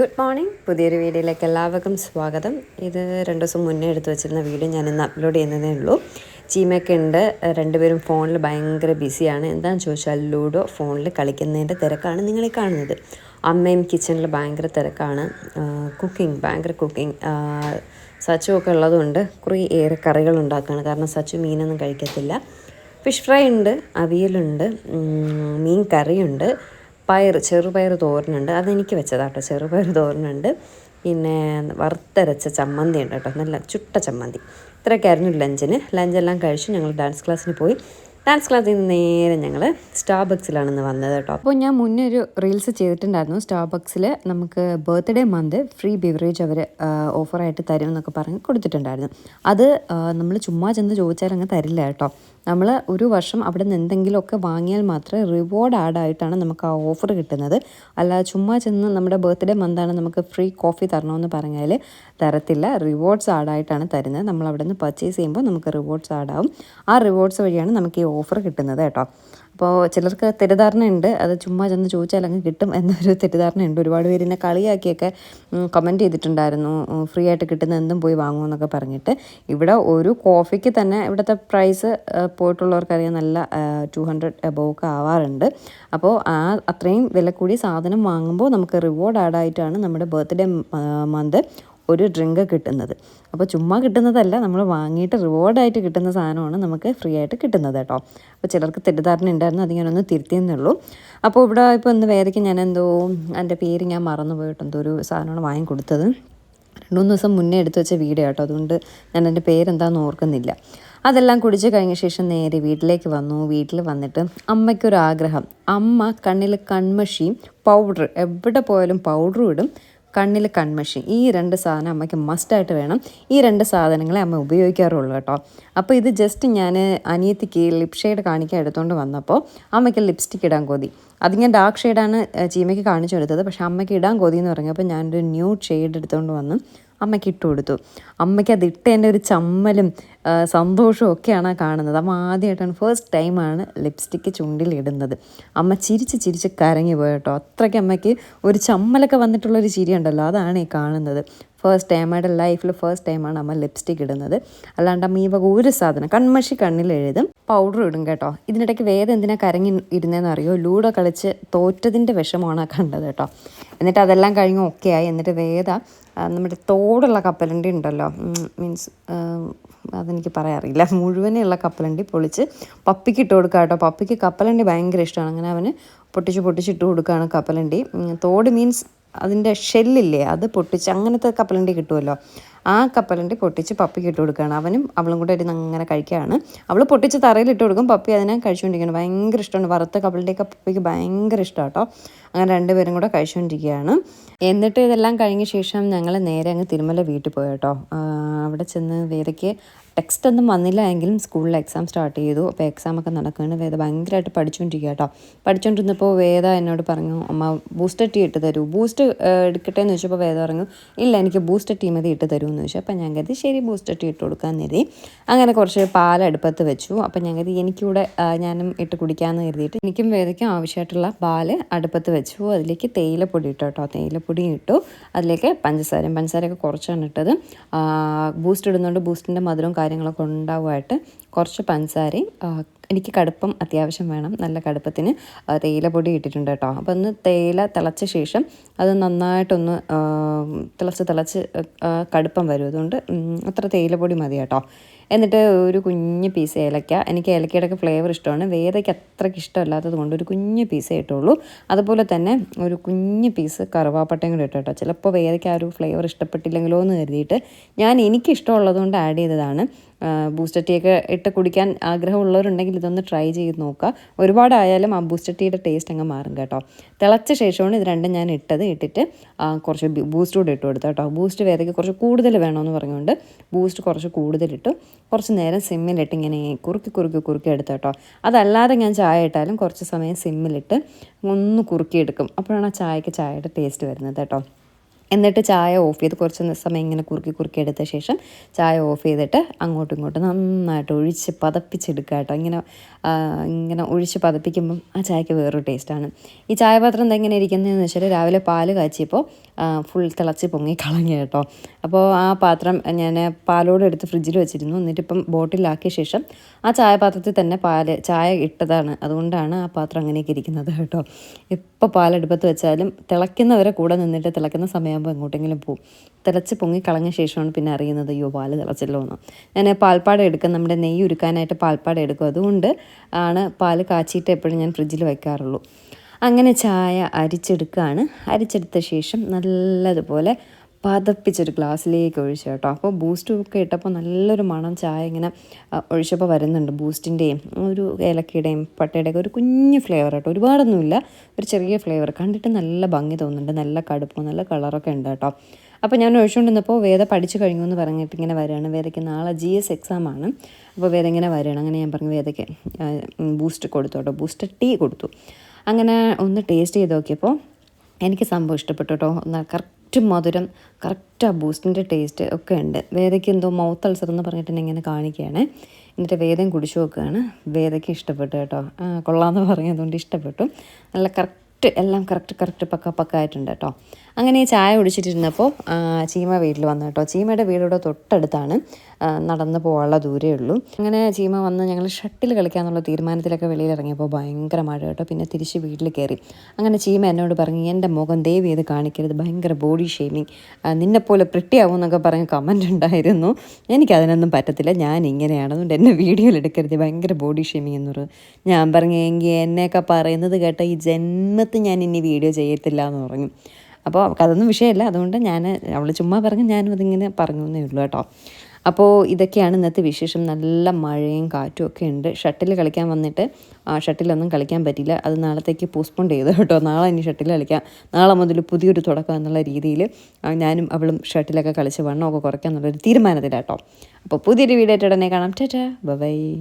Good morning പുതിയൊരു വീഡിയോയിലേക്ക് എല്ലാവർക്കും സ്വാഗതം. ഇത് രണ്ട് ദിവസം മുന്നേ എടുത്തു വെച്ചിരുന്ന വീഡിയോ ഞാൻ ഇന്ന് അപ്ലോഡ് ചെയ്യുന്നതേ ഉള്ളൂ. ചീമയൊക്കെ ഉണ്ട്. രണ്ടുപേരും ഫോണിൽ ഭയങ്കര ബിസിയാണ് എന്താണെന്ന് ചോദിച്ചാൽ ലൂഡോ ഫോണിൽ കളിക്കുന്നതിന്റെ തിരക്കാണ് നിങ്ങളെ കാണുന്നത്. അമ്മയും കിച്ചണിൽ ഭയങ്കര തിരക്കാണ്. കുക്കിംഗ് ഭയങ്കര കുക്കിംഗ് സച്ചു ഒക്കെ ഉള്ളതുകൊണ്ട് കുറേ ഏറെ കറികൾ ഉണ്ടാക്കുകയാണ് കാരണം സച്ചു മീനൊന്നും കഴിക്കത്തില്ല. ഫിഷ് ഫ്രൈ ഉണ്ട് അവിയലുണ്ട് മീൻ കറിയുണ്ട്. പയർ ചെറുപയർ തോരനുണ്ട്. അതെനിക്ക് വെച്ചതാട്ടോ. ചെറുപയർ തോരനുണ്ട്. പിന്നെ വറുത്തരച്ച ചമ്മന്തി ഉണ്ട് കേട്ടോ. നല്ല ചുട്ട ചമ്മന്തി. ഇത്രയൊക്കെയായിരുന്നു ലഞ്ചിന്. ലഞ്ചെല്ലാം കഴിച്ച് ഞങ്ങൾ ഡാൻസ് ക്ലാസ്സിന് പോയി. ഡാൻസ് ക്ലാസ്സിൽ നിന്ന് നേരെ ഞങ്ങൾ സ്റ്റാർബക്സിലാണെന്ന് വന്നത് കേട്ടോ. അപ്പോൾ ഞാൻ മുന്നേ ഒരു റീൽസ് ചെയ്തിട്ടുണ്ടായിരുന്നു. സ്റ്റാർബക്സിൽ നമുക്ക് ബർത്ത്ഡേ മന്ത് ഫ്രീ ബിവറേജ് അവർ ഓഫറായിട്ട് തരും എന്നൊക്കെ പറഞ്ഞ് കൊടുത്തിട്ടുണ്ടായിരുന്നു. അത് നമ്മൾ ചുമ്മാ ചെന്ന് ചോദിച്ചാൽ അങ്ങ് തരില്ല കേട്ടോ. നമ്മൾ ഒരു വർഷം അവിടെ നിന്ന് എന്തെങ്കിലുമൊക്കെ വാങ്ങിയാൽ മാത്രമേ റിവാർഡ് ആഡായിട്ടാണ് നമുക്ക് ആ ഓഫർ കിട്ടുന്നത്. അല്ല ചുമ്മാ ചെന്ന് നമ്മുടെ ബർത്ത്ഡേ മന്താണ് നമുക്ക് ഫ്രീ കോഫി തരണമെന്ന് പറഞ്ഞാൽ തരത്തില്ല. റിവാർഡ്സ് ആഡായിട്ടാണ് തരുന്നത്. നമ്മൾ അവിടെ നിന്ന് പർച്ചേസ് ചെയ്യുമ്പോൾ നമുക്ക് റിവാർഡ്സ് ആഡാവും ആ റിവാർഡ്സ് വഴിയാണ് നമുക്ക് ഈ ഓഫർ കിട്ടുന്നത് കേട്ടോ. അപ്പോൾ ചിലർക്ക് തെറ്റിദ്ധാരണയുണ്ട്. അത് ചുമ്മാ ചെന്ന് ചോദിച്ചാൽ അങ്ങ് കിട്ടും എന്നൊരു തെറ്റിദ്ധാരണയുണ്ട്. ഒരുപാട് പേര് എന്നെ കളിയാക്കിയൊക്കെ കമന്റ് ചെയ്തിട്ടുണ്ടായിരുന്നു. ഫ്രീ ആയിട്ട് കിട്ടുന്ന എന്തും പോയി വാങ്ങുമെന്നൊക്കെ പറഞ്ഞിട്ട്. ഇവിടെ ഒരു കോഫിക്ക് തന്നെ ഇവിടുത്തെ പ്രൈസ് പോയിട്ടുള്ളവർക്കറിയാം നല്ല ടു ഹൺഡ്രഡ് എബോവ് ഒക്കെ ആവാറുണ്ട്. അപ്പോൾ ആ അത്രയും വില കൂടി സാധനം വാങ്ങുമ്പോൾ നമുക്ക് റിവാർഡ് ആഡായിട്ടാണ് നമ്മുടെ ബർത്ത്ഡേ മന്ത് ഒരു ഡ്രിങ്ക് കിട്ടുന്നത്. അപ്പോൾ ചുമ്മാ കിട്ടുന്നതല്ല നമ്മൾ വാങ്ങിയിട്ട് റിവാർഡായിട്ട് കിട്ടുന്ന സാധനമാണ് നമുക്ക് ഫ്രീ ആയിട്ട് കിട്ടുന്നത് കേട്ടോ. അപ്പോൾ ചിലർക്ക് തെറ്റിദ്ധാരണ ഉണ്ടായിരുന്നു അത് ഞാനൊന്ന് തിരുത്തിയെന്നേ ഉള്ളൂ. അപ്പോൾ ഇവിടെ ഇപ്പോൾ ഒന്ന് വേദയ്ക്ക് ഞാൻ എന്തോ എന്റെ പേര് ഞാൻ മറന്നു പോയിട്ട് എന്തോ ഒരു സാധനമാണ് വാങ്ങി കൊടുത്തത് രണ്ട് മൂന്ന് ദിവസം മുന്നേ എടുത്തു വെച്ച വീഡിയോ കേട്ടോ അതുകൊണ്ട് ഞാൻ എന്റെ പേരെന്താണെന്ന് ഓർക്കുന്നില്ല. അതെല്ലാം കുടിച്ച് കഴിഞ്ഞ ശേഷം നേരെ വീട്ടിലേക്ക് വന്നു. വീട്ടിൽ വന്നിട്ട് അമ്മയ്ക്കൊരാഗ്രഹം. അമ്മ കണ്ണിൽ കൺമഷിയും പൗഡർ എവിടെ പോയാലും പൗഡറും ഇടും. കണ്ണിൽ കൺമഷി. ഈ രണ്ട് സാധനം അമ്മയ്ക്ക് മസ്റ്റായിട്ട് വേണം. ഈ രണ്ട് സാധനങ്ങളെ അമ്മ ഉപയോഗിക്കാറുള്ളൂ കേട്ടോ. അപ്പോൾ ഇത് ജസ്റ്റ് ഞാൻ അനിയത്തിക്ക് ലിപ് ഷെയ്ഡ് കാണിക്കാൻ എടുത്തുകൊണ്ട് വന്നപ്പോൾ അമ്മയ്ക്ക് ലിപ്സ്റ്റിക് ഇടാൻ കൊതി. അത് ഞാൻ ഡാർക്ക് ഷെയ്ഡാണ് ചീമയ്ക്ക് കാണിച്ചു കൊടുത്തത്. പക്ഷേ അമ്മയ്ക്ക് ഇടാൻ കൊതി എന്ന് പറഞ്ഞപ്പോൾ ഞാനൊരു ന്യൂ ഷെയ്ഡ് എടുത്തുകൊണ്ട് വന്ന് അമ്മയ്ക്ക് ഇട്ട് കൊടുത്തു. അമ്മയ്ക്ക് അത് ഇട്ടതിന്റെ ഒരു ചമ്മലും സന്തോഷവും ഒക്കെയാണ് കാണുന്നത്. അമ്മ ആദ്യമായിട്ടാണ് ഫസ്റ്റ് ടൈമാണ് ലിപ്സ്റ്റിക്ക് ചുണ്ടിൽ ഇടുന്നത്. അമ്മ ചിരിച്ച് ചിരിച്ച് കരങ്ങി പോയി കേട്ടോ. അത്രയ്ക്ക് അമ്മയ്ക്ക് ഒരു ചമ്മലൊക്കെ വന്നിട്ടുള്ളൊരു ചിരി ഉണ്ടല്ലോ അതാണ് ഈ കാണുന്നത്. ഫസ്റ്റ് ടൈം അമ്മയുടെ ലൈഫിൽ ഫസ്റ്റ് ടൈമാണ് അമ്മ ലിപ്സ്റ്റിക് ഇടുന്നത്. അല്ലാണ്ട് അമ്മ ഈ വക ഒരു സാധനം കൺമഷി കണ്ണിൽ എഴുതും പൗഡർ ഇടും കേട്ടോ. ഇതിനിടയ്ക്ക് വേദം എന്തിനാ കരങ്ങി ഇരുന്നതെന്ന് അറിയോ? ലൂഡോ കളിച്ച് തോറ്റതിന്റെ വിഷമമാണ് കണ്ടത് കേട്ടോ. എന്നിട്ട് അതെല്ലാം കഴിഞ്ഞ് ഓക്കെ ആയി. എന്നിട്ട് വേദ നമ്മുടെ തോടുള്ള കപ്പലണ്ടി ഉണ്ടല്ലോ. മീൻസ് അതെനിക്ക് പറയാൻ അറിയില്ല. മുഴുവനുള്ള കപ്പലണ്ടി പൊളിച്ച് പപ്പിക്ക് ഇട്ട് കൊടുക്കുക കേട്ടോ. പപ്പിക്ക് കപ്പലണ്ടി ഭയങ്കര ഇഷ്ടമാണ്. അങ്ങനെ അവന് പൊട്ടിച്ച് പൊട്ടിച്ചിട്ട് കൊടുക്കുകയാണ് കപ്പലണ്ടി. തോട് മീൻസ് അതിന്റെ ഷെല്ലില്ലേ അത് പൊട്ടിച്ച് അങ്ങനത്തെ കപ്പലണ്ടി കിട്ടുമല്ലോ ആ കപ്പലണ്ടി പൊട്ടിച്ച് പപ്പിക്ക് ഇട്ട് കൊടുക്കുകയാണ്. അവനും അവളും കൂടെ ഇരുന്ന് അങ്ങനെ കഴിക്കുകയാണ്. അവൾ പൊട്ടിച്ച് തറയിൽ ഇട്ട് കൊടുക്കും. പപ്പി അതിനെ കഴിച്ചുകൊണ്ടിരിക്കുകയാണ്. ഭയങ്കര ഇഷ്ടമാണ്. വറുത്ത കപ്പലണ്ടിയൊക്കെ പപ്പിക്ക് ഭയങ്കര ഇഷ്ടമാണ് കേട്ടോ. അങ്ങനെ രണ്ടുപേരും കൂടെ കഴിച്ചുകൊണ്ടിരിക്കുകയാണ്. എന്നിട്ട് ഇതെല്ലാം കഴിഞ്ഞ ശേഷം ഞങ്ങൾ നേരെ അങ്ങ് തിരുമല വീട്ടിൽ പോയി കേട്ടോ. അവിടെ ചെന്ന് വേദയ്ക്ക് ടെക്സ്റ്റ് ഒന്നും വന്നില്ല എങ്കിലും സ്കൂളിൽ എക്സാം സ്റ്റാർട്ട് ചെയ്തു. അപ്പോൾ എക്സാം ഒക്കെ നടക്കുകയാണ് വേദ ഭയങ്കരമായിട്ട് പഠിച്ചുകൊണ്ടിരിക്കുക കേട്ടോ പഠിച്ചുകൊണ്ടിരുന്നപ്പോൾ വേദ എന്നോട് പറഞ്ഞു അമ്മ ബൂസ്റ്റർ ടീ ഇട്ട് തരൂ. ബൂസ്റ്റ് എടുക്കട്ടെ എന്ന് ചോദിച്ചപ്പോൾ വേദ പറഞ്ഞു ഇല്ല എനിക്ക് ബൂസ്റ്റർ ടീ മതി ഇട്ട് തരൂ എന്ന് ചോദിച്ചു. അപ്പോൾ ഞാൻ കരുതി ശരി ബൂസ്റ്റർ ടീ ഇട്ട് കൊടുക്കാൻ കരുതി. അങ്ങനെ കുറച്ച് പാൽ അടുപ്പത്ത് വെച്ചു. അപ്പോൾ ഞാൻ കരുതി എനിക്കൂടെ ആ, ഞാനും ഇട്ട് കുടിക്കാമെന്ന് കരുതിയിട്ട് എനിക്കും വേദയ്ക്കും ആവശ്യമായിട്ടുള്ള പാൽ അടുപ്പത്ത് വെച്ചു. അതിലേക്ക് തേയിലപ്പൊടി ഇട്ടു കേട്ടോ തേയിലപ്പൊടി ഇട്ടു. അതിലേക്ക് പഞ്ചസാരയും പഞ്ചസാരയൊക്കെ കുറച്ചാണ് ഇട്ടത്. ബൂസ്റ്റ് ഇടുന്നതുകൊണ്ട് ബൂസ്റ്റിന്റെ മധുരവും കാര്യങ്ങളൊക്കെ ഉണ്ടാവുമായിട്ട് കുറച്ച് പഞ്ചസാരയും എനിക്ക് കടുപ്പം അത്യാവശ്യം വേണം. നല്ല കടുപ്പത്തിന് തേയില തേയിലപ്പൊടി ഇട്ടിട്ടുണ്ട് കേട്ടോ. അപ്പോൾ ഒന്ന് തേയില തിളച്ച ശേഷം അത് നന്നായിട്ടൊന്ന് തിളച്ച് തിളച്ച് കടുപ്പം വരും. അതുകൊണ്ട് അത്ര തേയിലപ്പൊടി മതി കേട്ടോ. എന്നിട്ട് ഒരു കുഞ്ഞ് പീസ് ഏലക്ക. എനിക്ക് ഏലക്കയുടെ ഒക്കെ ഫ്ലേവർ ഇഷ്ടമാണ്. വേദയ്ക്ക് അത്രയ്ക്ക് ഇഷ്ടമല്ലാത്തത് കൊണ്ട് ഒരു കുഞ്ഞ് പീസേ ഇട്ടുള്ളൂ. അതുപോലെ തന്നെ ഒരു കുഞ്ഞ് പീസ് കറുവാപ്പട്ടയും കൂടി ഇട്ടു ചിലപ്പോൾ വേദയ്ക്ക് ആ ഒരു ഫ്ലേവർ ഇഷ്ടപ്പെട്ടില്ലെങ്കിലോ എന്ന് കരുതിയിട്ട് ഞാൻ എനിക്ക് ഇഷ്ടമുള്ളത് കൊണ്ട് ആഡ് ചെയ്തതാണ്. ബൂസ്റ്റർ ടീയൊക്കെ ഇട്ട് കുടിക്കാൻ ആഗ്രഹമുള്ളവരുണ്ടെങ്കിൽ ഇതൊന്ന് ട്രൈ ചെയ്ത് നോക്കുക. ഒരുപാടായാലും ആ ബൂസ്റ്റർ ടീയുടെ ടേസ്റ്റ് അങ്ങ് മാറും കേട്ടോ. തിളച്ച ശേഷമാണ് ഇത് രണ്ടും ഞാൻ ഇട്ടത്. ഇട്ടിട്ട് കുറച്ച് ബൂസ്റ്റ് കൂടെ ഇട്ട് കൊടുത്തു കേട്ടോ. ബൂസ്റ്റ് വേദയ്ക്ക് കുറച്ച് കൂടുതൽ വേണമെന്ന് പറഞ്ഞുകൊണ്ട് ബൂസ്റ്റ് കുറച്ച് കൂടുതലിട്ടു കുറച്ച് നേരം സിമ്മിലിട്ട് ഇങ്ങനെ കുറുക്കി കുറുക്കി കുറുക്കി എടുത്തു കേട്ടോ. അതല്ലാതെ ഞാൻ ചായ ഇട്ടാലും കുറച്ച് സമയം സിമ്മിലിട്ട് ഒന്ന് കുറുക്കിയെടുക്കും. അപ്പോഴാണ് ആ ചായക്ക് ചായയുടെ ടേസ്റ്റ് വരുന്നത് കേട്ടോ. എന്നിട്ട് ചായ ഓഫ് ചെയ്ത് കുറച്ച് സമയം ഇങ്ങനെ കുറുക്കി കുറുക്കി എടുത്ത ശേഷം ചായ ഓഫ് ചെയ്തിട്ട് അങ്ങോട്ടും ഇങ്ങോട്ടും നന്നായിട്ട് ഒഴിച്ച് പതപ്പിച്ചെടുക്കുക കേട്ടോ. ഇങ്ങനെ ഇങ്ങനെ ഒഴിച്ച് പതപ്പിക്കുമ്പം ആ ചായക്ക് വേറൊരു ടേസ്റ്റാണ് ഈ ചായപാത്രം എന്താ ഇങ്ങനെ ഇരിക്കുന്നതെന്ന് വെച്ചാൽ രാവിലെ പാൽ കാച്ചിയപ്പോൾ ഫുൾ തിളച്ച് പൊങ്ങി കളഞ്ഞു കേട്ടോ. അപ്പോൾ ആ പാത്രം ഞാൻ പാലോട് എടുത്ത് ഫ്രിഡ്ജിൽ വെച്ചിരുന്നു. എന്നിട്ടിപ്പം ബോട്ടിലാക്കിയ ശേഷം ആ ചായപാത്രത്തിൽ തന്നെ പാൽ ചായ ഇട്ടതാണ്. അതുകൊണ്ടാണ് ആ പാത്രം അങ്ങനെയൊക്കെ ഇരിക്കുന്നത് കേട്ടോ. ഇപ്പോൾ പാലെടുപ്പത്ത് വെച്ചാലും തിളയ്ക്കുന്നവരെ കൂടെ നിന്നിട്ട് തിളയ്ക്കുന്ന സമയമാകുമ്പോൾ എങ്ങോട്ടെങ്കിലും പോകും തിളച്ച് പൊങ്ങി കളഞ്ഞ ശേഷമാണ് പിന്നെ അറിയുന്നത് അയ്യോ പാൽ തിളച്ചല്ലോ എന്ന് ഞാൻ പാൽപ്പാട എടുക്കും നമ്മുടെ നെയ്യ് ഉരുക്കാനായിട്ട് പാൽപ്പാട എടുക്കും. അതുകൊണ്ട് ആണ് പാൽ കാച്ചിയിട്ട് എപ്പോഴും ഞാൻ ഫ്രിഡ്ജിൽ വയ്ക്കാറുള്ളൂ അങ്ങനെ ചായ അരിച്ചെടുക്കുകയാണ് അരിച്ചെടുത്ത ശേഷം നല്ലതുപോലെ പതപ്പിച്ചൊരു ഗ്ലാസ്സിലേക്ക് ഒഴിച്ചു കേട്ടോ. അപ്പോൾ ബൂസ്റ്റ് ഒക്കെ ഇട്ടപ്പോൾ നല്ലൊരു മണം ചായ ഇങ്ങനെ ഒഴിച്ചപ്പോൾ വരുന്നുണ്ട് ബൂസ്റ്റിന്റെയും ഒരു ഏലക്കയുടെയും പട്ടയുടെയൊക്കെ ഒരു കുഞ്ഞ് ഫ്ലേവർ കേട്ടോ. ഒരുപാടൊന്നുമില്ല ഒരു ചെറിയ ഫ്ലേവർ കണ്ടിട്ട് നല്ല ഭംഗി തോന്നുന്നുണ്ട് നല്ല കടുപ്പം നല്ല കളറൊക്കെ ഉണ്ട് കേട്ടോ. അപ്പോൾ ഞാൻ ഒഴിച്ചുകൊണ്ടിരുന്നപ്പോൾ വേദ പഠിച്ചു കഴിഞ്ഞു എന്ന് പറഞ്ഞിട്ട് ഇങ്ങനെ വരികയാണ്. വേദയ്ക്ക് നാളെ ജി എസ് എക്സാമാണ് അപ്പോൾ വേദ ഇങ്ങനെ വരികയാണ്. അങ്ങനെ ഞാൻ പറഞ്ഞു വേദയ്ക്ക് ബൂസ്റ്റ് കൊടുത്തു കേട്ടോ. ബൂസ്റ്റ് ടീ കൊടുത്തു. അങ്ങനെ ഒന്ന് ടേസ്റ്റ് ചെയ്ത് നോക്കിയപ്പോൾ എനിക്ക് സംഭവം ഇഷ്ടപ്പെട്ടു കേട്ടോ. കറക്റ്റ് മധുരം കറക്റ്റ് ആ ബൂസ്റ്റിന്റെ ടേസ്റ്റ് ഒക്കെ ഉണ്ട്. വേദയ്ക്ക് എന്തോ മൗത്ത് അൾസർ എന്ന് പറഞ്ഞിട്ട് ഇങ്ങനെ കാണിക്കുകയാണ്. എന്നിട്ട് വേദം കുടിച്ചു നോക്കുകയാണ്. വേദയ്ക്ക് ഇഷ്ടപ്പെട്ടു കേട്ടോ. കൊള്ളാമെന്ന് പറഞ്ഞതുകൊണ്ട് ഇഷ്ടപ്പെട്ടു. നല്ല കറക്റ്റ് എല്ലാം കറക്റ്റ് കറക്റ്റ് പക്ക പക്ക ആയിട്ടുണ്ട് കേട്ടോ. അങ്ങനെ ചായ കുടിച്ചിട്ടിരുന്നപ്പോൾ ചീമ വീട്ടിൽ വന്നു കേട്ടോ. ചീമയുടെ വീടിവിടെ തൊട്ടടുത്താണ്. നടന്ന് പോകാനുള്ള ദൂരേ ഉള്ളൂ. അങ്ങനെ ചീമ വന്ന് ഞങ്ങൾ ഷട്ടിൽ കളിക്കാന്നുള്ള തീരുമാനത്തിലൊക്കെ വെളിയിൽ ഇറങ്ങിയപ്പോൾ ഭയങ്കര മഴ കേട്ടോ. പിന്നെ തിരിച്ച് വീട്ടിൽ കയറി അങ്ങനെ ചീമ എന്നോട് പറഞ്ഞു എന്റെ മുഖം ദയവ് ചെയ്ത് കാണിക്കരുത്. ഭയങ്കര ബോഡി ഷേമിങ് നിന്നെപ്പോലെ പ്രിട്ടിയാവും എന്നൊക്കെ പറഞ്ഞ് കമന്റ് ഉണ്ടായിരുന്നു. എനിക്കതിനൊന്നും പറ്റത്തില്ല. ഞാൻ ഇങ്ങനെയാണ്. അതുകൊണ്ട് എന്നെ വീഡിയോയിൽ എടുക്കരുത്. ഭയങ്കര ബോഡി ഷേമിങ് എന്ന് പറഞ്ഞു ഞാൻ പറഞ്ഞു എങ്കിൽ എന്നെയൊക്കെ പറയുന്നത് കേട്ട ഈ ജന്മത്ത് ഞാൻ ഇനി വീഡിയോ ചെയ്യത്തില്ല എന്ന് പറഞ്ഞു അപ്പോൾ അതൊന്നും വിഷയമല്ല. അതുകൊണ്ട് ഞാൻ അവൾ ചുമ്മാ പറഞ്ഞ് ഞാനും അതിങ്ങനെ പറഞ്ഞു എന്നേ ഉള്ളൂ കേട്ടോ. അപ്പോൾ ഇതൊക്കെയാണ് ഇന്നത്തെ വിശേഷം. നല്ല മഴയും കാറ്റും ഒക്കെ ഉണ്ട്. ഷട്ടിൽ കളിക്കാൻ വന്നിട്ട് ആ ഷട്ടിലൊന്നും കളിക്കാൻ പറ്റില്ല അത് നാളത്തേക്ക് പോസ്റ്റ്പോൺ ചെയ്തു കേട്ടോ. നാളെ ഇനി ഷട്ടിൽ കളിക്കാം. നാളെ മുതൽ പുതിയൊരു തുടക്കം എന്നുള്ള രീതിയിൽ ഞാനും അവളും ഷട്ടിലൊക്കെ കളിച്ച് വണ്ണമൊക്കെ കുറയ്ക്കാം എന്നുള്ളൊരു തീരുമാനത്തിലാട്ടോ. അപ്പോൾ പുതിയൊരു വീഡിയോ ആയിട്ട് ഉടനെ കാണാം. ചേച്ചാ ബൈ.